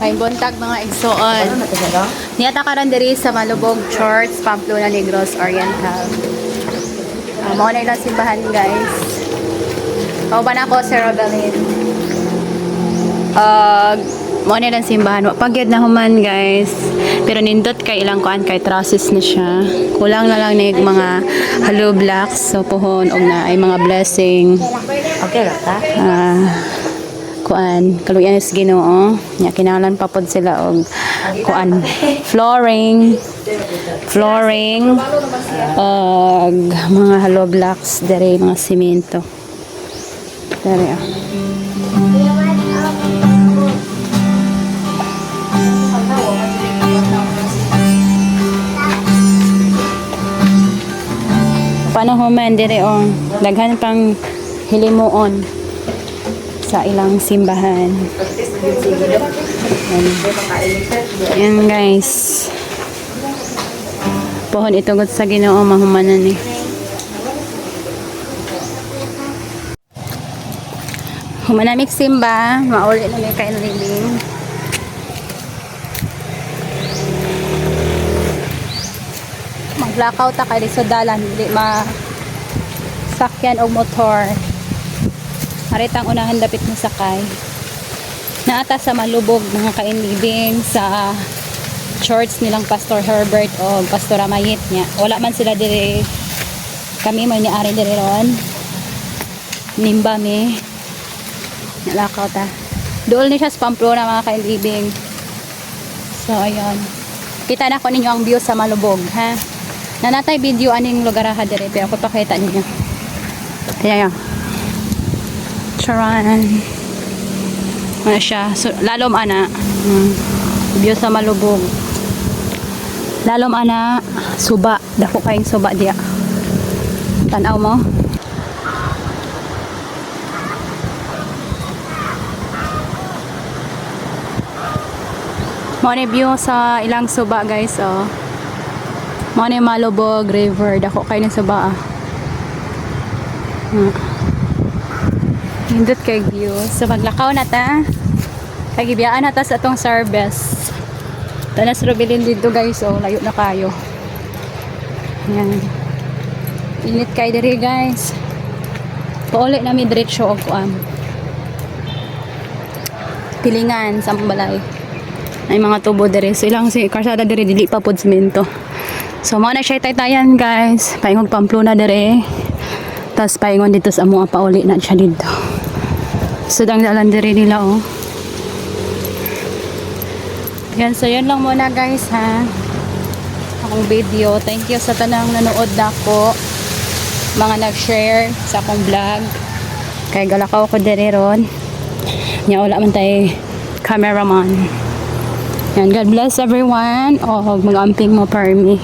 May buntag mga igsoon. Niyata ka rin diri sa Malubog Church, Pamplona Negros Oriental. Uh, Mao na ilang simbahan guys. Mao ba na ako, Sir Robelin? Uh, mo na ilang simbahan. Pagyad na human guys. Pero nindot kay ilang kuan kay traces na siya. Kulang na lang ni mga hollow blocks so pohon og na ay mga blessing. Okay ra ta? Ah, kuan kaluyan is Ginoo nya kinahanglan pa pod sila og kuan flooring flooring og mga hollow blocks dere mga semento dere ah. panahuman dire oh. Daghan pang hilimuon sa ilang simbahan. Yan. Yan guys. Pohon itugot sa ginoo mahumanan ni. Humanamik simba, mauli na may kain living. Mag-blackout ta kay sa dalan, di ma sakyan og motor. Maritang unahan dapit mo sakay. Naata sa malubog mga kainlibing sa church nilang Pastor Herbert o Pastor Amayit niya. Wala man sila dire kami may niari dire ron. Nimba mi. Nalakaw ta. Dool ni siya sa Pamplona mga kainlibing. So ayun. Kita na ko ninyo ang view sa malubog ha. Nanatay video aning lugar ha dire pero ko pakita ninyo. Kaya yan. Charan. Ano siya? So, lalom ana. Hmm. View sa malubog. Lalom ana. Suba. Dako kayong suba diya. Tanaw mo. Mo ni view sa ilang suba guys oh. Mo ni Malubog River. Dako kayo ng suba ah. Hmm. Hindot kay view. So maglakaw na ta. Kay gibiyaan na ta sa atong service. Tanas Rubilin dito guys. Oh, layo na kayo. Yan. Init kay diri guys. Pauli na mi diretso og kuan. Pilingan sa balay. Ay mga tubo diri. So ilang si karsada diri dili pa pod semento. So mo na siya taytayan guys. Paingog Pamplona diri. Tapos paingon dito sa mga pauli na siya dito. So, dang dalan diri nila, oh. Yan, so yun lang muna guys, ha. Akong video. Thank you sa tanang nanood na ko. Mga nag-share sa akong vlog. Kay galakaw ko diri ron. Nya wala man tay cameraman. Yan, God bless everyone. Oh, mag-amping mo per me.